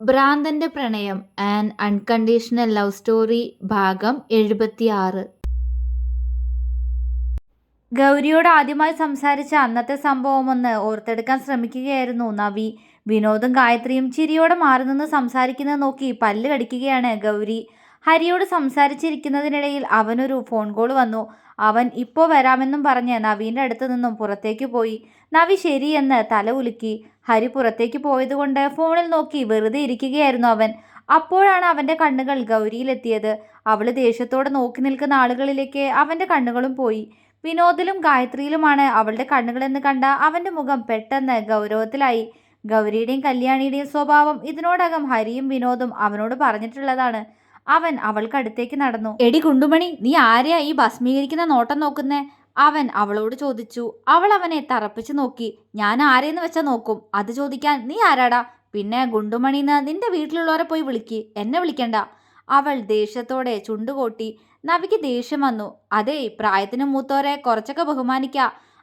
ഭ്രാന്തന്റെ പ്രണയം and unconditional love story ഭാഗം എഴുപത്തിയാറ്. ഗൗരിയോട് ആദ്യമായി സംസാരിച്ച അന്നത്തെ സംഭവം ഒന്ന് ഓർത്തെടുക്കാൻ ശ്രമിക്കുകയായിരുന്നു നവി. വിനോദും ഗായത്രിയും ചിരിയോടെ മാറി നിന്ന് സംസാരിക്കുന്നത് നോക്കി പല്ല് കടിക്കുകയാണ് ഗൗരി. ഹരിയോട് സംസാരിച്ചിരിക്കുന്നതിനിടയിൽ അവനൊരു ഫോൺ കോൾ വന്നു. അവൻ ഇപ്പോൾ വരാമെന്നും പറഞ്ഞ് നവീന്റെ അടുത്ത് നിന്നും പുറത്തേക്ക് പോയി. നവി ശരിയെന്ന് തല ഉലുക്കി. ഹരി പുറത്തേക്ക് പോയതുകൊണ്ട് ഫോണിൽ നോക്കി വെറുതെ ഇരിക്കുകയായിരുന്നു അവൻ. അപ്പോഴാണ് അവന്റെ കണ്ണുകൾ ഗൗരിയിലെത്തിയത്. അവൾ ദേഷ്യത്തോടെ നോക്കി നിൽക്കുന്ന ആളുകളിലേക്ക് അവന്റെ കണ്ണുകളും പോയി. വിനോദിലും ഗായത്രിയിലുമാണ് അവളുടെ കണ്ണുകളെന്ന് കണ്ട അവന്റെ മുഖം പെട്ടെന്ന് ഗൗരവത്തിലായി. ഗൗരിയുടെയും കല്യാണിയുടെയും സ്വഭാവം ഇതിനോടകം ഹരിയും വിനോദും അവനോട് പറഞ്ഞിട്ടുള്ളതാണ്. അവൻ അവൾക്കടുത്തേക്ക് നടന്നു. എടി കുണ്ടുമണി നീ ആരെയാ ഈ ഭസ്മീകരിക്കുന്ന നോട്ടം നോക്കുന്നേ? അവൻ അവളോട് ചോദിച്ചു. അവൾ അവനെ തറപ്പിച്ചു നോക്കി. ഞാൻ ആരെയെന്ന് വെച്ചാ നോക്കും? അത് ചോദിക്കാൻ നീ ആരാടാ? പിന്നെ ഗുണ്ടുമണിന്ന് നിന്റെ വീട്ടിലുള്ളവരെ പോയി വിളിക്ക്. എന്നെ വിളിക്കണ്ട. അവൾ ദേഷ്യത്തോടെ ചുണ്ടുകൂട്ടി. നവിക്ക് ദേഷ്യം വന്നു. അതേ പ്രായത്തിന് മൂത്തോരെ കുറച്ചൊക്കെ ബഹുമാനിക്ക.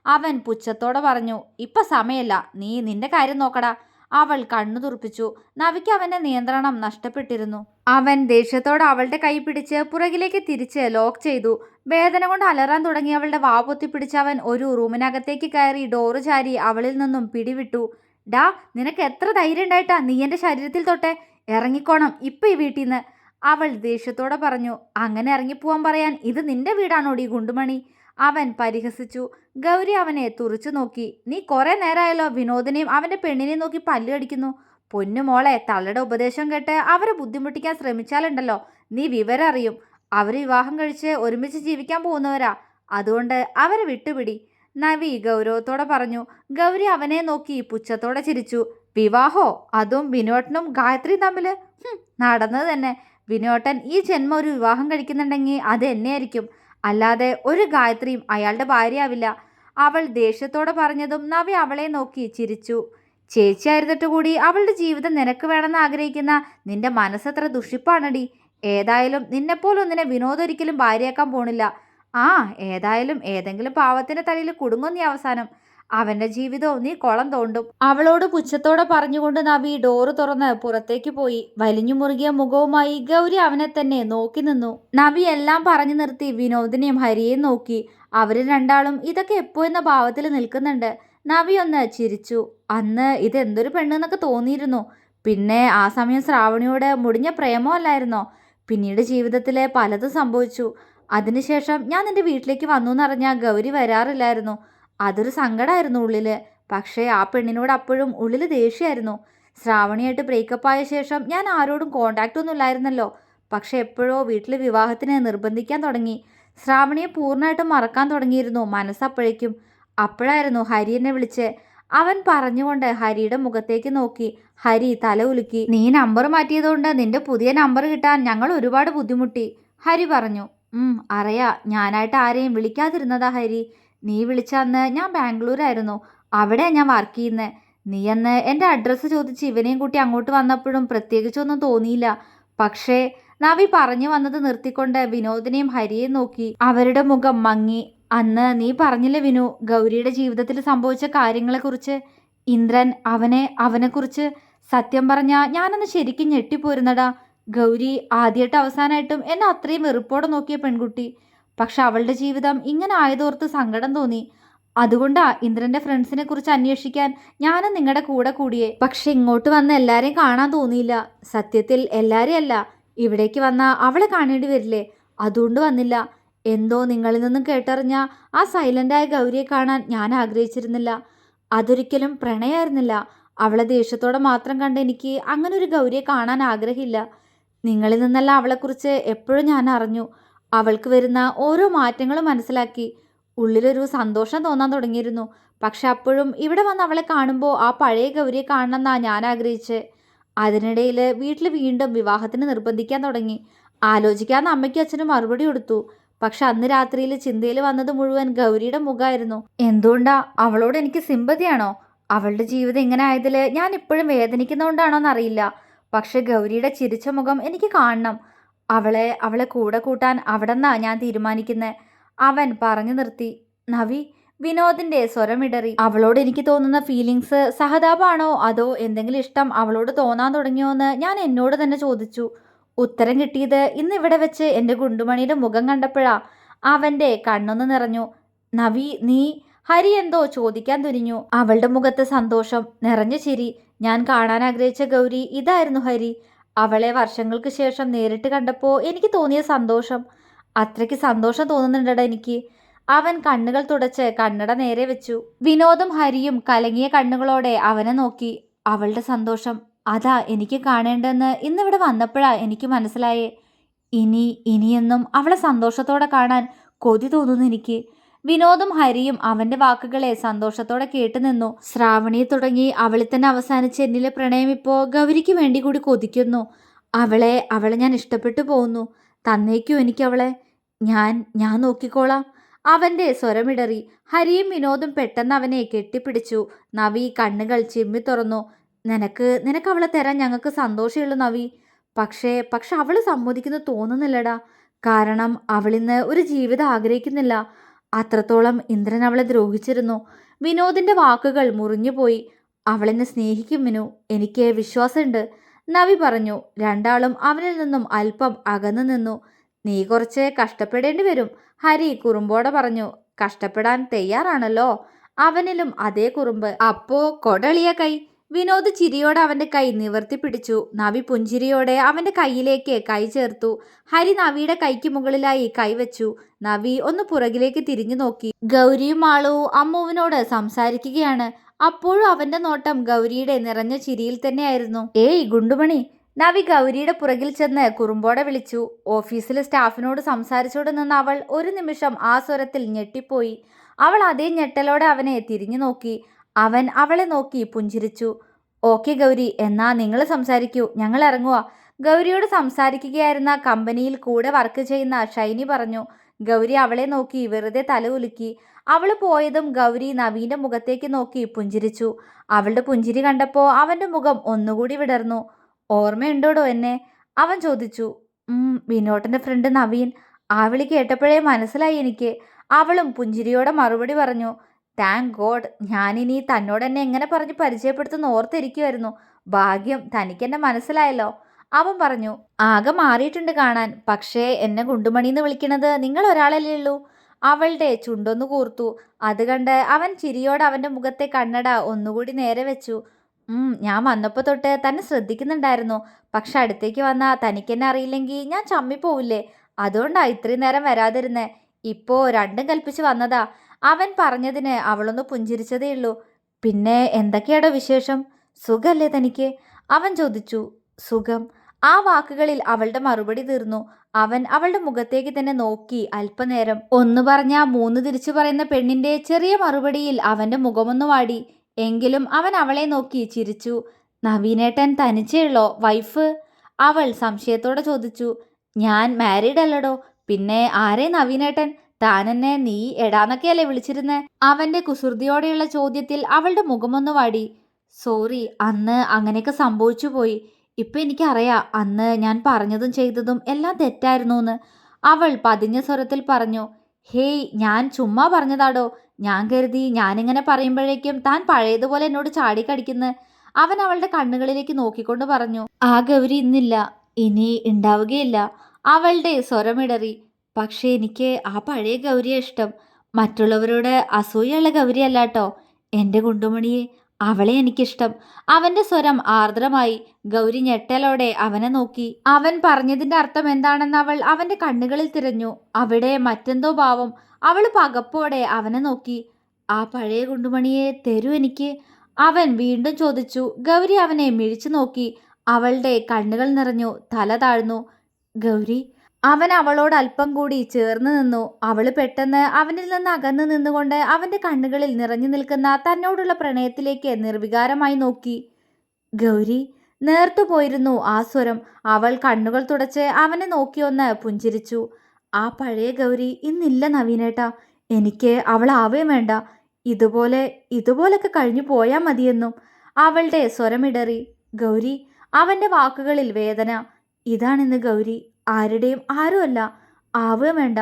അവൻ പുച്ഛത്തോടെ പറഞ്ഞു. ഇപ്പൊ സമയല്ല. നീ നിന്റെ കാര്യം നോക്കടാ. അവൾ കണ്ണു തുറപ്പിച്ചു. നവിക്ക് അവന്റെ നിയന്ത്രണം നഷ്ടപ്പെട്ടിരുന്നു. അവൻ ദേഷ്യത്തോടെ അവളുടെ കൈ പിടിച്ച് പുറകിലേക്ക് തിരിച്ച് ലോക്ക് ചെയ്തു. വേദന കൊണ്ട് അലറാൻ തുടങ്ങി അവളുടെ വാ പൊത്തിപ്പിടിച്ച് അവൻ ഒരു റൂമിനകത്തേക്ക് കയറി ഡോറ് ചാരി അവളിൽ നിന്നും പിടിവിട്ടു. ഡാ നിനക്ക് എത്ര ധൈര്യം ഉണ്ടായിട്ടാ നീ എന്റെ ശരീരത്തിൽ തൊട്ടെ? ഇറങ്ങിക്കോണം ഇപ്പൊ ഈ വീട്ടിൽ നിന്ന് അവൾ ദേഷ്യത്തോടെ പറഞ്ഞു. അങ്ങനെ ഇറങ്ങിപ്പോവാൻ പറയാൻ ഇത് നിന്റെ വീടാണോടി ഗുണ്ടുമണി? അവൻ പരിഹസിച്ചു. ഗൗരി അവനെ തുറച്ചു നോക്കി. നീ കുറെ നേരമായല്ലോ വിനോദിനെയും അവന്റെ പെണ്ണിനെയും നോക്കി പല്ലുകടിക്കുന്നു പൊന്നുമോളെ പൊന്നു മോളെ തള്ളയുടെ ഉപദേശം കേട്ട് അവരെ ബുദ്ധിമുട്ടിക്കാൻ ശ്രമിച്ചാലുണ്ടല്ലോ. നീ വിവരം അറിയും. അവർ വിവാഹം കഴിച്ച് ഒരുമിച്ച് ജീവിക്കാൻ പോകുന്നവരാ. അതുകൊണ്ട് അവരെ വിട്ടുപിടി. നവി ഗൗരവത്തോടെ പറഞ്ഞു. ഗൗരി അവനെ നോക്കി പുച്ഛത്തോടെ ചിരിച്ചു. വിവാഹോ? അതും വിനോട്ടനും ഗായത്രി തമ്മിൽ നടന്നത് തന്നെ. വിനോട്ടൻ ഈ ജന്മം ഒരു വിവാഹം കഴിക്കുന്നുണ്ടെങ്കിൽ അത് എന്നെയായിരിക്കും അല്ലാതെ ഒരു ഗായത്രിയും അയാളുടെ ഭാര്യയാവില്ല. അവൾ ദേഷ്യത്തോടെ പറഞ്ഞതും നവി അവളെ നോക്കി ചിരിച്ചു. ചേച്ചിയായിരുന്നിട്ട് കൂടി അവളുടെ ജീവിതം നിനക്ക് വേണമെന്ന് ആഗ്രഹിക്കുന്ന നിന്റെ മനസ്സത്ര ദുഷിപ്പാണടി. ഏതായാലും നിന്നെപ്പോലൊന്നിനെ വിനോദൊരിക്കലും ഭാര്യയാക്കാൻ പോണില്ല. ആ ഏതായാലും ഏതെങ്കിലും പാവത്തിന്റെ തലയിൽ കുടുങ്ങും നീ അവസാനം. അവന്റെ ജീവിതവും നീ കുളം തോണ്ടും. അവളോട് പുച്ഛത്തോടെ പറഞ്ഞുകൊണ്ട് നവി ഡോറ് തുറന്ന് പുറത്തേക്ക് പോയി. വലിഞ്ഞു മുറുകിയ മുഖവുമായി ഗൗരി അവനെ തന്നെ നോക്കി നിന്നു. നവി എല്ലാം പറഞ്ഞു നിർത്തി വിനോദിനെയും ഹരിയെയും നോക്കി. അവർ രണ്ടാളും ഇതൊക്കെ എപ്പോ എന്ന ഭാവത്തിൽ നിൽക്കുന്നുണ്ട്. നവി ഒന്ന് ചിരിച്ചു. അന്ന് ഇത് എന്തൊരു പെണ്ണെന്നൊക്കെ തോന്നിയിരുന്നു. പിന്നെ ആ സമയം ശ്രാവണിയോട് മുടിഞ്ഞ പ്രേമോ അല്ലായിരുന്നോ? പിന്നീട് ജീവിതത്തിൽ പലതും സംഭവിച്ചു. അതിനുശേഷം ഞാൻ നിന്റെ വീട്ടിലേക്ക് വന്നു എന്നറിഞ്ഞാൽ ഗൗരി വരാറില്ലായിരുന്നു. അതൊരു സങ്കടമായിരുന്നു ഉള്ളിൽ. പക്ഷേ ആ പെണ്ണിനോട് അപ്പോഴും ഉള്ളിൽ ദേഷ്യമായിരുന്നു. ശ്രാവണിയായിട്ട് ബ്രേക്കപ്പ് ആയ ശേഷം ഞാൻ ആരോടും കോണ്ടാക്റ്റ് ഒന്നും ഇല്ലായിരുന്നല്ലോ. പക്ഷെ എപ്പോഴോ വീട്ടിൽ വിവാഹത്തിന് നിർബന്ധിക്കാൻ തുടങ്ങി. ശ്രാവണിയെ പൂർണമായിട്ടും മറക്കാൻ തുടങ്ങിയിരുന്നു മനസ്സപ്പോഴേക്കും അപ്പോഴായിരുന്നു ഹരി എന്നെ വിളിച്ച്. അവൻ പറഞ്ഞുകൊണ്ട് ഹരിയുടെ മുഖത്തേക്ക് നോക്കി. ഹരി തല ഉലുക്കി. നീ നമ്പർ മാറ്റിയതുകൊണ്ട് നിന്റെ പുതിയ നമ്പർ കിട്ടാൻ ഞങ്ങൾ ഒരുപാട് ബുദ്ധിമുട്ടി ഹരി പറഞ്ഞു. അറിയാ. ഞാനായിട്ട് ആരെയും വിളിക്കാതിരുന്നതാ ഹരി. നീ വിളിച്ച അന്ന് ഞാൻ ബാംഗ്ലൂരായിരുന്നു. അവിടെയാണ് ഞാൻ വർക്ക് ചെയ്യുന്നത് നീ അന്ന് എന്റെ അഡ്രസ്സ് ചോദിച്ച് ഇവനെയും കൂട്ടി അങ്ങോട്ട് വന്നപ്പോഴും പ്രത്യേകിച്ചൊന്നും തോന്നിയില്ല. പക്ഷേ നവി പറഞ്ഞു വന്നത് നിർത്തിക്കൊണ്ട് വിനോദിനെയും ഹരിയെയും നോക്കി. അവരുടെ മുഖം മങ്ങി. അന്ന് നീ പറഞ്ഞില്ലേ വിനു ഗൗരിയുടെ ജീവിതത്തിൽ സംഭവിച്ച കാര്യങ്ങളെക്കുറിച്ച്? ഇന്ദ്രൻ അവനെ അവനെക്കുറിച്ച് സത്യം പറഞ്ഞ ഞാനന്ന് ശരിക്കും ഞെട്ടിപ്പോരുന്നടാ. ഗൗരി ആദ്യമായിട്ട് അവസാനമായിട്ടും എന്നെ അത്രയും വെറുപ്പോടെ നോക്കിയ പെൺകുട്ടി. പക്ഷെ അവളുടെ ജീവിതം ഇങ്ങനെ ആയതോർത്ത് സങ്കടം തോന്നി. അതുകൊണ്ടാ ഇന്ദ്രന്റെ ഫ്രണ്ട്സിനെ കുറിച്ച് അന്വേഷിക്കാൻ ഞാനും നിങ്ങളുടെ കൂടെ കൂടിയേ. പക്ഷെ ഇങ്ങോട്ട് വന്ന എല്ലാരെയും കാണാൻ തോന്നിയില്ല. സത്യത്തിൽ എല്ലാരെയും അല്ല. ഇവിടേക്ക് വന്ന അവളെ കാണേണ്ടി വരില്ലേ? അതുകൊണ്ട് വന്നില്ല. എന്തോ നിങ്ങളിൽ നിന്നും കേട്ടറിഞ്ഞ ആ സൈലന്റായ ഗൗരിയെ കാണാൻ ഞാൻ ആഗ്രഹിച്ചിരുന്നില്ല. അതൊരിക്കലും പ്രണയമായിരുന്നില്ല അവളെ ദേഷ്യത്തോടെ മാത്രം കണ്ട് എനിക്ക് അങ്ങനെ ഒരു ഗൗരിയെ കാണാൻ ആഗ്രഹമില്ല. നിങ്ങളിൽ നിന്നല്ല അവളെക്കുറിച്ച് എപ്പോഴും ഞാൻ അറിഞ്ഞു. അവൾക്ക് വരുന്ന ഓരോ മാറ്റങ്ങളും മനസ്സിലാക്കി. ഉള്ളിലൊരു സന്തോഷം തോന്നാൻ തുടങ്ങിയിരുന്നു. പക്ഷെ അപ്പോഴും ഇവിടെ വന്ന് അവളെ കാണുമ്പോൾ ആ പഴയ ഗൗരിയെ കാണണമെന്നാണ് ഞാൻ ആഗ്രഹിച്ച്. അതിനിടയിൽ വീട്ടിൽ വീണ്ടും വിവാഹത്തിന് നിർബന്ധിക്കാൻ തുടങ്ങി. ആലോചിക്കാന്ന് അമ്മയ്ക്കും അച്ഛനും മറുപടി കൊടുത്തു. പക്ഷെ അന്ന് രാത്രിയിൽ ചിന്തയിൽ വന്നത് മുഴുവൻ ഗൗരിയുടെ മുഖമായിരുന്നു എന്തുകൊണ്ടാ? അവളോട് എനിക്ക് സിമ്പതിയാണോ? അവളുടെ ജീവിതം ഇങ്ങനെ ആയതിൽ ഞാൻ ഇപ്പോഴും വേദനിക്കുന്നതുകൊണ്ടാണോ എന്നറിയില്ല പക്ഷെ ഗൗരിയുടെ ചിരിച്ച മുഖം എനിക്ക് കാണണം. അവളെ അവളെ കൂടെ കൂട്ടാൻ അവിടെ നിന്നാ ഞാൻ തീരുമാനിക്കുന്നത് അവൻ പറഞ്ഞു നിർത്തി. നവി വിനോദിന്റെ സ്വരമിടറി അവളോട് എനിക്ക് തോന്നുന്ന ഫീലിങ്സ് സഹതാപാണോ? അതോ എന്തെങ്കിലും ഇഷ്ടം അവളോട് തോന്നാൻ തുടങ്ങിയോ എന്ന് ഞാൻ എന്നോട് തന്നെ ചോദിച്ചു. ഉത്തരം കിട്ടിയത് ഇന്ന് ഇവിടെ വെച്ച് എന്റെ ഗുണ്ടുമണിയുടെ മുഖം കണ്ടപ്പോഴാ. അവന്റെ കണ്ണൊന്ന് നിറഞ്ഞു. നവി നീ? ഹരി എന്തോ ചോദിക്കാൻ തുനിഞ്ഞു. അവളുടെ മുഖത്ത് സന്തോഷം നിറഞ്ഞ ചിരി. ഞാൻ കാണാൻ ആഗ്രഹിച്ച ഗൗരി ഇതായിരുന്നു ഹരി. അവളെ വർഷങ്ങൾക്ക് ശേഷം നേരിട്ട് കണ്ടപ്പോൾ എനിക്ക് തോന്നിയ സന്തോഷം. അത്രയ്ക്ക് സന്തോഷം തോന്നുന്നുണ്ടടാ എനിക്ക്. അവൻ കണ്ണുകൾ തുടച്ച് കണ്ണട നേരെ വെച്ചു. വിനോദും ഹരിയും കലങ്ങിയ കണ്ണുകളോടെ അവനെ നോക്കി. അവളുടെ സന്തോഷം. അതാ എനിക്ക് കാണേണ്ടെന്ന് ഇന്നിവിടെ വന്നപ്പോഴാ എനിക്ക് മനസ്സിലായേ. ഇനി ഇനിയെന്നും അവളെ സന്തോഷത്തോടെ കാണാൻ കൊതി തോന്നുന്നു എനിക്ക്. വിനോദും ഹരിയും അവന്റെ വാക്കുകളെ സന്തോഷത്തോടെ കേട്ടുനിന്നു ശ്രാവണിയെ തുടങ്ങി. അവളിൽ തന്നെ അവസാനിച്ച് എന്നിലെ പ്രണയം ഇപ്പോൾ ഗൗരിക്ക് വേണ്ടി കൂടി കൊതിക്കുന്നു. അവളെ അവളെ ഞാൻ ഇഷ്ടപ്പെട്ടു പോകുന്നു. തന്നേക്കൂ എനിക്ക് അവളെ. ഞാൻ ഞാൻ നോക്കിക്കോളാം. അവന്റെ സ്വരമിടറി ഹരിയും വിനോദും പെട്ടെന്ന് അവനെ കെട്ടിപ്പിടിച്ചു. നവി കണ്ണുകൾ ചിമ്മി തുറന്നു. നിനക്ക് നിനക്ക് അവളെ തരാൻ ഞങ്ങൾക്ക് സന്തോഷമുള്ളൂ നവി. പക്ഷേ പക്ഷെ അവൾ സമ്മതിക്കുന്നു തോന്നുന്നില്ലടാ. കാരണം അവളിന്ന് ഒരു ജീവിതം ആഗ്രഹിക്കുന്നില്ല. അത്രത്തോളം ഇന്ദ്രൻ അവളെ ദ്രോഹിച്ചിരുന്നു. വിനോദിന്റെ വാക്കുകൾ മുറിഞ്ഞുപോയി. അവളെന്നെ സ്നേഹിക്കും വിനു. എനിക്ക് വിശ്വാസമുണ്ട്. നവി പറഞ്ഞു രണ്ടാളും അവനിൽ നിന്നും അല്പം അകന്നു നിന്നു. നീ കുറച്ച് കഷ്ടപ്പെടേണ്ടി വരും. ഹരി കുറുമ്പോടെ പറഞ്ഞു കഷ്ടപ്പെടാൻ തയ്യാറാണല്ലോ. അവനിലും അതേ കുറുമ്പ്. അപ്പോ കൊടളിയ കൈ. വിനോദ് ചിരിയോടെ അവന്റെ കൈ നിവർത്തി പിടിച്ചു. നവി പുഞ്ചിരിയോടെ അവന്റെ കൈയിലേക്ക് കൈ ചേർത്തു. ഹരി നവിയുടെ കൈക്ക് മുകളിലായി കൈവച്ചു നവി ഒന്ന് പുറകിലേക്ക് തിരിഞ്ഞു നോക്കി. ഗൗരിയും മാളു അമ്മുവിനോട് സംസാരിക്കുകയാണ്. അപ്പോഴും അവന്റെ നോട്ടം ഗൗരിയുടെ നിറഞ്ഞ ചിരിയിൽ തന്നെയായിരുന്നു. ഏയ് ഗുണ്ടുമണി നവി ഗൗരിയുടെ പുറകിൽ ചെന്ന് കുറുമ്പോടെ വിളിച്ചു. ഓഫീസിലെ സ്റ്റാഫിനോട് സംസാരിച്ചോട് നിന്ന അവൾ ഒരു നിമിഷം ആ സ്വരത്തിൽ ഞെട്ടിപ്പോയി. അവൾ അതേ ഞെട്ടലോടെ അവനെ തിരിഞ്ഞു നോക്കി. അവൻ അവളെ നോക്കി പുഞ്ചിരിച്ചു. ഓക്കെ ഗൗരി എന്നാ നിങ്ങൾ സംസാരിക്കൂ. ഞങ്ങൾ ഇറങ്ങുക ഗൗരിയോട് സംസാരിക്കുകയായിരുന്ന കമ്പനിയിൽ കൂടെ വർക്ക് ചെയ്യുന്ന ഷൈനി പറഞ്ഞു ഗൗരി അവളെ നോക്കി വെറുതെ തല ഉലുക്കി. അവൾ പോയതും ഗൗരി നവീന്റെ മുഖത്തേക്ക് നോക്കി പുഞ്ചിരിച്ചു. അവളുടെ പുഞ്ചിരി കണ്ടപ്പോൾ അവന്റെ മുഖം ഒന്നുകൂടി വിടർന്നു. ഓർമ്മയുണ്ടോടോ എന്നെ? അവൻ ചോദിച്ചു. വിനോട്ടന്റെ ഫ്രണ്ട് നവീൻ. ആ വിളി കേട്ടപ്പോഴേ മനസ്സിലായി എനിക്ക്. അവളും പുഞ്ചിരിയോടെ മറുപടി പറഞ്ഞു താങ്ക് ഗോഡ് ഞാനിനി തന്നോട് എന്നെ എങ്ങനെ പറഞ്ഞ് പരിചയപ്പെടുത്തുന്ന ഓർത്തിരിക്കുമായിരുന്നു ഭാഗ്യം തനിക്കെന്നെ മനസ്സിലായല്ലോ. അവൻ പറഞ്ഞു ആകെ മാറിയിട്ടുണ്ട് കാണാൻ. പക്ഷേ എന്നെ ഗുണ്ടുമണി എന്ന് വിളിക്കണത് നിങ്ങൾ ഒരാളല്ലേ ഉള്ളൂ. അവളുടെ ചുണ്ടൊന്നു കൂർത്തു. അത് കണ്ട് അവൻ ചിരിയോടെ അവന്റെ മുഖത്തെ കണ്ണട ഒന്നുകൂടി നേരെ വെച്ചു. ഞാൻ വന്നപ്പോൾ തൊട്ട് തന്നെ ശ്രദ്ധിക്കുന്നുണ്ടായിരുന്നു. പക്ഷെ അടുത്തേക്ക് വന്നാൽ തനിക്കെന്നെ അറിയില്ലെങ്കിൽ ഞാൻ ചമ്മിപ്പോവില്ലേ? അതുകൊണ്ടാണ് ഇത്രയും നേരം വരാതിരുന്നേ. ഇപ്പോൾ രണ്ടും കൽപ്പിച്ച് വന്നതാ. അവൻ പറഞ്ഞതിന് അവളൊന്ന് പുഞ്ചിരിച്ചതേയുള്ളൂ. പിന്നെ എന്തൊക്കെയാടോ വിശേഷം? സുഖല്ലേ തനിക്ക്? അവൻ ചോദിച്ചു. സുഖം. ആ വാക്കുകളിൽ അവളുടെ മറുപടി തീർന്നു. അവൻ അവളുടെ മുഖത്തേക്ക് തന്നെ നോക്കി അല്പനേരം. ഒന്ന് പറഞ്ഞ മൂന്ന് തിരിച്ചു പറയുന്ന പെണ്ണിന്റെ ചെറിയ മറുപടിയിൽ അവന്റെ മുഖമൊന്നു വാടി. എങ്കിലും അവൻ അവളെ നോക്കി ചിരിച്ചു. നവീനേട്ടൻ തനിച്ചേയുള്ളോ വൈഫ്? അവൾ സംശയത്തോടെ ചോദിച്ചു. ഞാൻ മാരീഡ് അല്ലടോ. പിന്നെ ആരെ നവീനേട്ടൻ? താനെന്നെ നീ എടാന്നൊക്കെയല്ലേ വിളിച്ചിരുന്നേ? അവന്റെ കുസൃതിയോടെയുള്ള ചോദ്യത്തിൽ അവളുടെ മുഖമൊന്ന് വാടി. സോറി അന്ന് അങ്ങനെയൊക്കെ സംഭവിച്ചു പോയി. ഇപ്പൊ എനിക്കറിയാം അന്ന് ഞാൻ പറഞ്ഞതും ചെയ്തതും എല്ലാം തെറ്റായിരുന്നു എന്ന് അവൾ പതിഞ്ഞ സ്വരത്തിൽ പറഞ്ഞു ഹേയ് ഞാൻ ചുമ്മാ പറഞ്ഞതാടോ? ഞാൻ കരുതി ഞാനിങ്ങനെ പറയുമ്പോഴേക്കും താൻ പഴയതുപോലെ എന്നോട് ചാടിക്കടിക്കുന്നു. അവൻ അവളുടെ കണ്ണുകളിലേക്ക് നോക്കിക്കൊണ്ട് പറഞ്ഞു ആ ഗൗരി ഇന്നില്ല. ഇനി ഉണ്ടാവുകയില്ല. അവളുടെ സ്വരമിടറി. പക്ഷേ എനിക്ക് ആ പഴയ ഗൗരിയെ ഇഷ്ടം. മറ്റുള്ളവരോട് അസൂയുള്ള ഗൗരിയല്ല കേട്ടോ എന്റെ കുണ്ടുമണിയെ അവളെ എനിക്കിഷ്ടം. അവന്റെ സ്വരം ആർദ്രമായി. ഗൗരി ഞെട്ടലോടെ അവനെ നോക്കി. അവൻ പറഞ്ഞതിന്റെ അർത്ഥം എന്താണെന്ന് അവൾ അവന്റെ കണ്ണുകളിൽ തിരഞ്ഞു. അവിടെ മറ്റെന്തോ ഭാവം. അവൾ പകപ്പോടെ അവനെ നോക്കി. ആ പഴയ കുണ്ടുമണിയെ തരൂ എനിക്ക്. അവൻ വീണ്ടും ചോദിച്ചു. ഗൗരി അവനെ മിഴിച്ചു നോക്കി. അവളുടെ കണ്ണുകൾ നിറഞ്ഞു. തല താഴ്ന്നു. ഗൗരി അവൻ അവളോട് അല്പം കൂടി ചേർന്ന് നിന്നു. അവൾ പെട്ടെന്ന് അവനിൽ നിന്ന് അകന്നു നിന്നുകൊണ്ട് അവന്റെ കണ്ണുകളിൽ നിറഞ്ഞു നിൽക്കുന്ന തന്നോടുള്ള പ്രണയത്തിലേക്ക് നിർവികാരമായി നോക്കി. ഗൗരി നേർത്തു പോയിരുന്നു ആ സ്വരം. അവൾ കണ്ണുകൾ തുടച്ച് അവനെ നോക്കിയൊന്ന് പുഞ്ചിരിച്ചു. ആ പഴയ ഗൗരി ഇന്നില്ല നവീനേട്ടാ. എനിക്ക് അവളാവേ വേണ്ട. ഇതുപോലെ ഇതുപോലൊക്കെ കഴിഞ്ഞു പോയാൽ മതിയെന്നും അവളുടെ സ്വരമിടറി. ഗൗരി അവന്റെ വാക്കുകളിൽ വേദന. ഇതാണിന്ന് ഗൗരി. ആരുടെയും ആരുമല്ല. ആവുകയും വേണ്ട.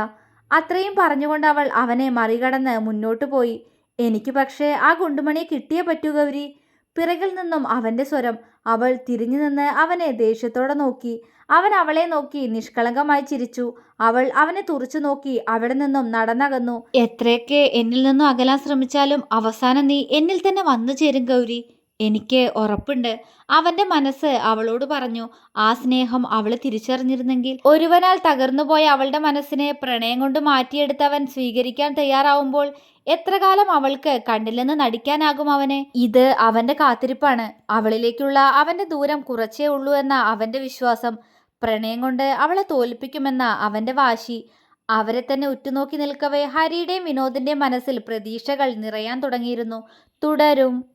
അത്രയും പറഞ്ഞുകൊണ്ട് അവൾ അവനെ മറികടന്ന് മുന്നോട്ട് പോയി. എനിക്ക് പക്ഷേ ആ ഗുണ്ടുമണിയെ കിട്ടിയേ പറ്റൂ ഗൗരി. പിറകിൽ നിന്നും അവന്റെ സ്വരം അവൾ തിരിഞ്ഞു നിന്ന് അവനെ ദേഷ്യത്തോടെ നോക്കി. അവൻ അവളെ നോക്കി നിഷ്കളങ്കമായി ചിരിച്ചു. അവൾ അവനെ തുറച്ചു നോക്കി അവിടെ നിന്നും നടന്നകന്നു. എത്രയൊക്കെ എന്നിൽ നിന്നും അകലാൻ ശ്രമിച്ചാലും അവസാനം നീ എന്നിൽ തന്നെ വന്നു ചേരും ഗൗരി. എനിക്ക് ഉറപ്പുണ്ട്. അവന്റെ മനസ്സ് അവളോട് പറഞ്ഞു ആ സ്നേഹം അവൾ തിരിച്ചറിഞ്ഞിരുന്നെങ്കിൽ ഒരുവനാൽ തകർന്നുപോയ അവളുടെ മനസ്സിനെ പ്രണയം കൊണ്ട് മാറ്റിയെടുത്തവൻ സ്വീകരിക്കാൻ തയ്യാറാവുമ്പോൾ എത്ര കാലം അവൾക്ക് കണ്ടില്ലെന്ന് നടിക്കാനാകും അവനെ? ഇത് അവന്റെ കാത്തിരിപ്പാണ്. അവളിലേക്കുള്ള അവന്റെ ദൂരം കുറച്ചേ ഉള്ളൂ എന്ന അവന്റെ വിശ്വാസം. പ്രണയം കൊണ്ട് അവളെ തോൽപ്പിക്കുമെന്ന അവന്റെ വാശി. അവരെ തന്നെ ഉറ്റുനോക്കി നിൽക്കവേ ഹരിയുടെയും വിനോദിന്റെയും മനസ്സിൽ പ്രതീക്ഷകൾ നിറയാൻ തുടങ്ങിയിരുന്നു. തുടരും.